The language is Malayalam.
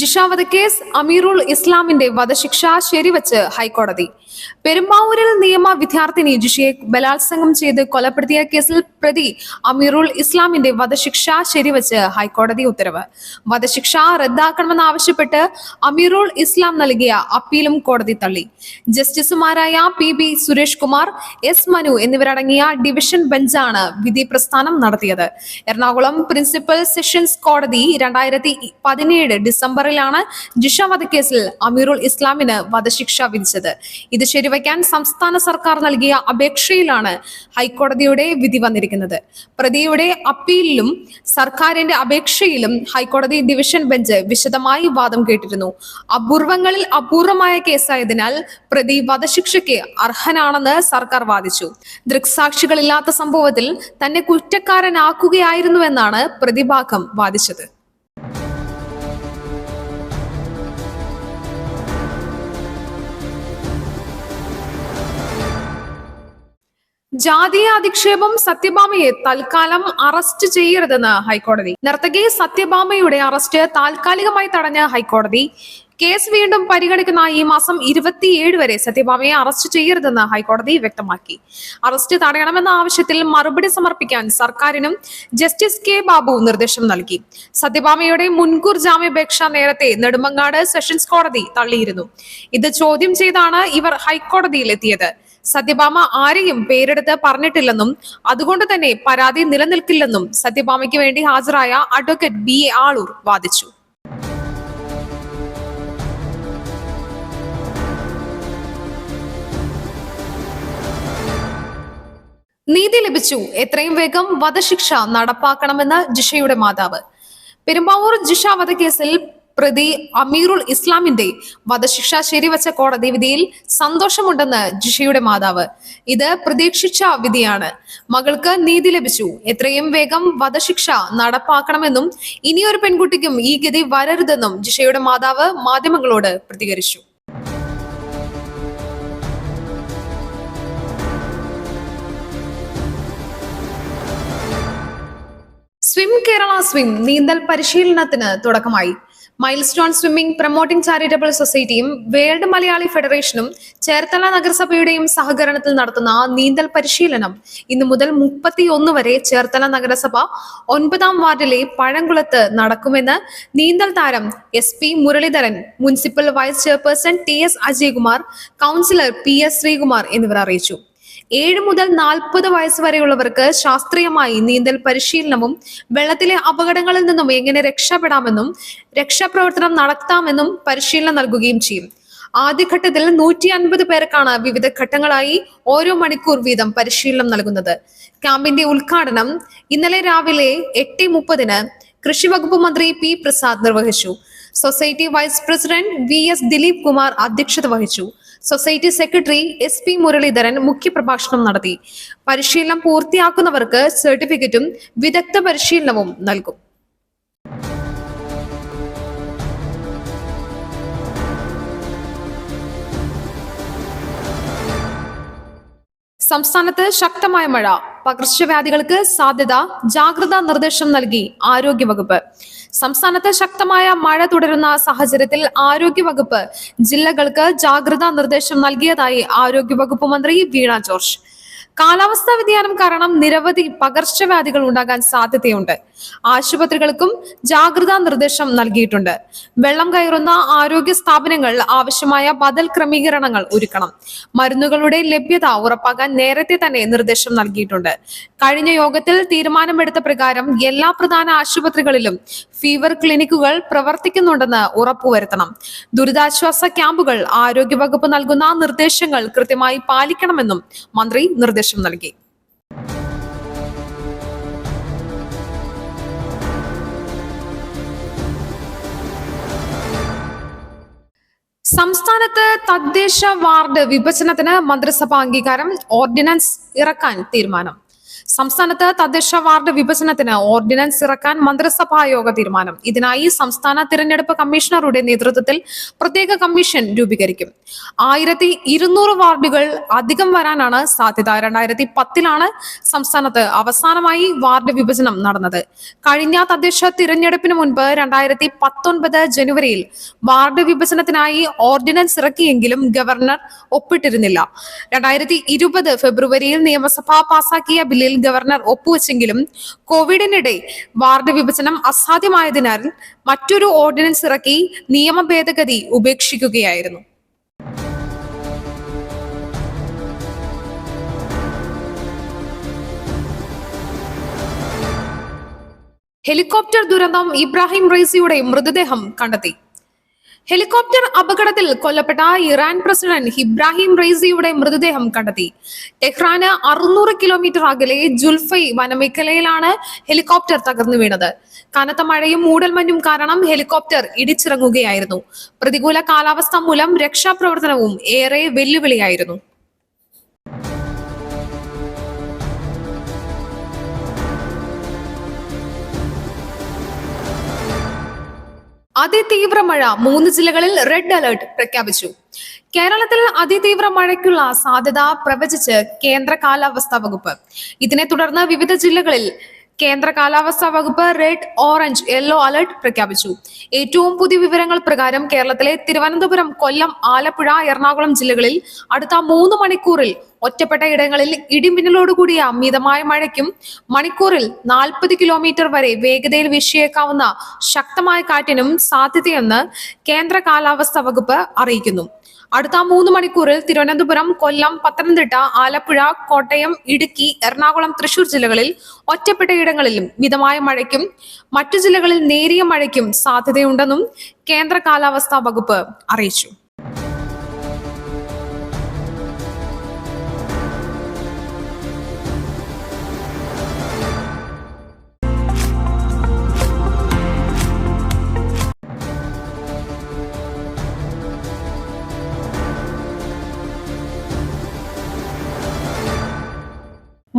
Jisha case Ameerul ഇസ്ലാമിന്റെ വധശിക്ഷ ശരിവച്ച് ഹൈക്കോടതി. പെരുമ്പാവൂരിൽ നിയമ വിദ്യാർത്ഥിനി ജിഷയെ ബലാത്സംഗം ചെയ്ത് കൊലപ്പെടുത്തിയ കേസിൽ പ്രതി അമീറുൽ ഇസ്ലാമിന്റെ വധശിക്ഷ ശരിവച്ച് ഹൈക്കോടതി ഉത്തരവ്. വധശിക്ഷ റദ്ദാക്കണമെന്നാവശ്യപ്പെട്ട് അമീറുൽ ഇസ്ലാം നൽകിയ അപ്പീലും കോടതി തള്ളി. ജസ്റ്റിസുമാരായ P B Suresh Kumar S Manu എന്നിവരടങ്ങിയ ഡിവിഷൻ ബെഞ്ചാണ് വിധി പ്രസ്ഥാനം നടത്തിയത്. എറണാകുളം പ്രിൻസിപ്പൽ സെഷൻസ് കോടതി രണ്ടായിരത്തി പതിനേഴ് ഡിസംബറിലാണ് ജിഷ വധക്കേസിൽ അമീറുൽ ഇസ്ലാമിന് വധശിക്ഷ വിധിച്ചത്. ഇത് ശരിവയ്ക്കാൻ സംസ്ഥാന സർക്കാർ നൽകിയ അപേക്ഷയിലാണ് ഹൈക്കോടതിയുടെ വിധി വന്നിരിക്കുന്നത്. പ്രതിയുടെ അപ്പീലിലും സർക്കാരിന്റെ അപേക്ഷയിലും ഹൈക്കോടതി ഡിവിഷൻ ബെഞ്ച് വിശദമായി വാദം കേട്ടിരുന്നു. അപൂർവങ്ങളിൽ അപൂർവമായ കേസായതിനാൽ പ്രതി വധശിക്ഷയ്ക്ക് അർഹനാണെന്ന് സർക്കാർ വാദിച്ചു. ദൃക്സാക്ഷികളില്ലാത്ത സംഭവത്തിൽ തന്നെ കുറ്റക്കാരനാക്കുകയായിരുന്നുവെന്നാണ് പ്രതിഭാഗം വാദിച്ചത്. ജാതീയ അധിക്ഷേപം സത്യഭാമയെ തൽക്കാലം അറസ്റ്റ് ചെയ്യരുതെന്ന് ഹൈക്കോടതി. നർത്തകി സത്യഭാമയുടെ അറസ്റ്റ് താൽക്കാലികമായി തടഞ്ഞ ഹൈക്കോടതി. കേസ് വീണ്ടും പരിഗണിക്കുന്ന ഈ മാസം ഇരുപത്തിയേഴ് വരെ സത്യഭാമയെ അറസ്റ്റ് ചെയ്യരുതെന്ന് ഹൈക്കോടതി വ്യക്തമാക്കി. അറസ്റ്റ് തടയണമെന്ന ആവശ്യത്തിൽ മറുപടി സമർപ്പിക്കാൻ സർക്കാരിനും ജസ്റ്റിസ് കെ ബാബു നിർദ്ദേശം നൽകി. സത്യഭാമയുടെ മുൻകൂർ ജാമ്യാപേക്ഷ നേരത്തെ നെടുമങ്ങാട് സെഷൻസ് കോടതി തള്ളിയിരുന്നു. ഇത് ചോദ്യം ചെയ്താണ് ഇവർ ഹൈക്കോടതിയിൽ എത്തിയത് സത്യഭാമ ആരെയും പേരെടുത്ത് പറഞ്ഞിട്ടില്ലെന്നും അതുകൊണ്ട് തന്നെ പരാതി നിലനിൽക്കില്ലെന്നും സത്യഭാമയ്ക്ക് വേണ്ടി ഹാജരായ അഡ്വക്കേറ്റ് ബി എ ആളൂർ വാദിച്ചു. നീതി ലഭിച്ചു. എത്രയും വേഗം വധശിക്ഷ നടപ്പാക്കണമെന്ന് ജിഷയുടെ മാതാവ്. പെരുമ്പാവൂർ ജിഷ വധക്കേസിൽ പ്രതി അമീറുൽ ഇസ്ലാമിന്റെ വധശിക്ഷ ശരിവച്ച കോടതി വിധിയിൽ സന്തോഷമുണ്ടെന്ന് ജിഷയുടെ മാതാവ്. ഇത് പ്രതീക്ഷിച്ച വിധിയാണ്. മകൾക്ക് നീതി ലഭിച്ചു. എത്രയും വേഗം വധശിക്ഷ നടപ്പാക്കണമെന്നും ഇനിയൊരു പെൺകുട്ടിക്കും ഈ ഗതി വരരുതെന്നും ജിഷയുടെ മാതാവ് മാധ്യമങ്ങളോട് പ്രതികരിച്ചു. സ്വിം കേരള സ്വിം നീന്തൽ പരിശീലനത്തിന് തുടക്കമായി. Mile stone swimming promoting charitable സൊസൈറ്റിയും world Malayali ഫെഡറേഷനും ചേർത്തല നഗരസഭയുടെയും സഹകരണത്തിൽ നടത്തുന്ന നീന്തൽ പരിശീലനം ഇന്നു മുതൽ മുപ്പത്തി ഒന്ന് വരെ ചേർത്തല നഗരസഭ ഒൻപതാം വാർഡിലെ പഴങ്കുളത്ത് നടക്കുമെന്ന് നീന്തൽ താരം S P Muraleedharan municipal vice chairperson T S Ajaykumar councillor P S Sreekumar എന്നിവർ അറിയിച്ചു. ഏഴ് മുതൽ നാൽപ്പത് വയസ്സ് വരെയുള്ളവർക്ക് ശാസ്ത്രീയമായി നീന്തൽ പരിശീലനവും വെള്ളത്തിലെ അപകടങ്ങളിൽ നിന്നും എങ്ങനെ രക്ഷപ്പെടാമെന്നും രക്ഷാപ്രവർത്തനം നടത്താമെന്നും പരിശീലനം നൽകുകയും ചെയ്യും. ആദ്യഘട്ടത്തിൽ നൂറ്റി അൻപത് പേർക്കാണ് വിവിധ ഘട്ടങ്ങളായി ഓരോ മണിക്കൂർ വീതം പരിശീലനം നൽകുന്നത്. ക്യാമ്പിന്റെ ഉദ്ഘാടനം ഇന്നലെ രാവിലെ എട്ട് മുപ്പതിന് കൃഷി വകുപ്പ് മന്ത്രി പി പ്രസാദ് നിർവഹിച്ചു. Society vice president V S Dileep Kumar അധ്യക്ഷത വഹിച്ചു. Society secretary S P Muraleedharan മുഖ്യപ്രഭാഷണം നടത്തി. പരിശീലനം പൂർത്തിയാക്കുന്നവർക്ക് സർട്ടിഫിക്കറ്റും വിദഗ്ധ പരിശീലനവും നൽകും. സംസ്ഥാനത്ത് ശക്തമായ മഴ. പകർച്ചവ്യാധികൾക്ക് സാധ്യത ജാഗ്രതാ നിർദ്ദേശം നൽകി ആരോഗ്യവകുപ്പ്. സംസ്ഥാനത്ത് ശക്തമായ മഴ തുടരുന്ന സാഹചര്യത്തിൽ ആരോഗ്യവകുപ്പ് ജില്ലകൾക്ക് ജാഗ്രതാ നിർദ്ദേശം നൽകിയതായി ആരോഗ്യവകുപ്പ് മന്ത്രി വീണ ജോർജ്. കാലാവസ്ഥാ വ്യതിയാനം കാരണം നിരവധി പകർച്ചവ്യാധികൾ ഉണ്ടാകാൻ സാധ്യതയുണ്ട്. ആശുപത്രികൾക്കും ജാഗ്രതാ നിർദ്ദേശം നൽകിയിട്ടുണ്ട്. വെള്ളം കയറുന്ന ആരോഗ്യ സ്ഥാപനങ്ങൾ ആവശ്യമായ ബദൽ ക്രമീകരണങ്ങൾ ഒരുക്കണം. മരുന്നുകളുടെ ലഭ്യത ഉറപ്പാക്കാൻ നേരത്തെ തന്നെ നിർദ്ദേശം നൽകിയിട്ടുണ്ട്. കഴിഞ്ഞ യോഗത്തിൽ തീരുമാനമെടുത്ത പ്രകാരം എല്ലാ പ്രധാന ആശുപത്രികളിലും ഫീവർ ക്ലിനിക്കുകൾ പ്രവർത്തിക്കുന്നുണ്ടെന്ന് ഉറപ്പുവരുത്തണം. ദുരിതാശ്വാസ ക്യാമ്പുകൾ ആരോഗ്യവകുപ്പ് നൽകുന്ന നിർദ്ദേശങ്ങൾ കൃത്യമായി പാലിക്കണമെന്നും മന്ത്രി നിർദ്ദേശം നൽകി. സംസ്ഥാനത്ത് തദ്ദേശ വാർഡ് വിഭജനത്തിന് മന്ത്രിസഭാ അംഗീകാരം ഓർഡിനൻസ് ഇറക്കാൻ തീരുമാനം. സംസ്ഥാനത്ത് തദ്ദേശ വാർഡ് വിഭജനത്തിന് ഓർഡിനൻസ് ഇറക്കാൻ മന്ത്രിസഭാ യോഗ തീരുമാനം. ഇതിനായി സംസ്ഥാന തിരഞ്ഞെടുപ്പ് കമ്മീഷണറുടെ നേതൃത്വത്തിൽ പ്രത്യേക കമ്മീഷൻ രൂപീകരിക്കും. ആയിരത്തി ഇരുന്നൂറ് വാർഡുകൾ അധികം വരാനാണ് സാധ്യത. രണ്ടായിരത്തി പത്തിലാണ് സംസ്ഥാനത്ത് അവസാനമായി വാർഡ് വിഭജനം നടന്നത്. കഴിഞ്ഞ തദ്ദേശ തിരഞ്ഞെടുപ്പിന് മുൻപ് രണ്ടായിരത്തി പത്തൊൻപത് ജനുവരിയിൽ വാർഡ് വിഭജനത്തിനായി ഓർഡിനൻസ് ഇറക്കിയെങ്കിലും ഗവർണർ ഒപ്പിട്ടിരുന്നില്ല. രണ്ടായിരത്തി ഇരുപത് ഫെബ്രുവരിയിൽ നിയമസഭ പാസാക്കിയ ബില്ലിൽ ഗവർണർ ഒപ്പുവെച്ചെങ്കിലും കോവിഡിനിടെ വാർഡ് വിഭജനം അസാധ്യമായതിനാൽ മറ്റൊരു ഓർഡിനൻസ് ഇറക്കി നിയമ ഭേദഗതി ഉപേക്ഷിക്കുകയായിരുന്നു. ഹെലികോപ്റ്റർ ദുരന്തം ഇബ്രാഹിം റൈസിയുടെ മൃതദേഹം കണ്ടെത്തി. ഹെലികോപ്റ്റർ അപകടത്തിൽ കൊല്ലപ്പെട്ട ഇറാൻ പ്രസിഡന്റ് ഇബ്രാഹിം റൈസിയുടെ മൃതദേഹം കണ്ടെത്തി. ടെഹ്റാന് അറുന്നൂറ് കിലോമീറ്റർ അകലെ ജുൽഫൈ വനമേഖലയിലാണ് ഹെലികോപ്റ്റർ തകർന്നു വീണത്. കനത്ത മഴയും മൂടൽമഞ്ഞും കാരണം ഹെലികോപ്റ്റർ ഇടിച്ചിറങ്ങുകയായിരുന്നു. പ്രതികൂല കാലാവസ്ഥ മൂലം രക്ഷാപ്രവർത്തനവും ഏറെ വെല്ലുവിളിയായിരുന്നു. അതിതീവ്ര മഴ മൂന്ന് ജില്ലകളിൽ റെഡ് അലർട്ട് പ്രഖ്യാപിച്ചു. കേരളത്തിൽ അതിതീവ്ര മഴയ്ക്കുള്ള സാധ്യത പ്രവചിച്ച് കേന്ദ്ര കാലാവസ്ഥാ വകുപ്പ്. ഇതിനെ തുടർന്ന് വിവിധ ജില്ലകളിൽ കേന്ദ്ര കാലാവസ്ഥാ വകുപ്പ് റെഡ് ഓറഞ്ച് യെല്ലോ അലർട്ട് പ്രഖ്യാപിച്ചു. ഏറ്റവും പുതിയ വിവരങ്ങൾ പ്രകാരം കേരളത്തിലെ തിരുവനന്തപുരം കൊല്ലം ആലപ്പുഴ എറണാകുളം ജില്ലകളിൽ അടുത്ത മൂന്ന് മണിക്കൂറിൽ ഒറ്റപ്പെട്ട ഇടങ്ങളിൽ ഇടിമിന്നലോടുകൂടിയ അമിതമായ മഴയ്ക്കും മണിക്കൂറിൽ നാൽപ്പത് കിലോമീറ്റർ വരെ വേഗതയിൽ വീശിയേക്കാവുന്ന ശക്തമായ കാറ്റിനും സാധ്യതയെന്ന് കേന്ദ്ര കാലാവസ്ഥാ വകുപ്പ് അറിയിക്കുന്നു. അടുത്ത മൂന്ന് മണിക്കൂറിൽ തിരുവനന്തപുരം കൊല്ലം പത്തനംതിട്ട ആലപ്പുഴ കോട്ടയം ഇടുക്കി എറണാകുളം തൃശൂർ ജില്ലകളിൽ ഒറ്റപ്പെട്ട ഇടങ്ങളിലും മിതമായ മഴയ്ക്കും മറ്റു ജില്ലകളിൽ നേരിയ മഴയ്ക്കും സാധ്യതയുണ്ടെന്നും കേന്ദ്ര കാലാവസ്ഥാ വകുപ്പ് അറിയിച്ചു.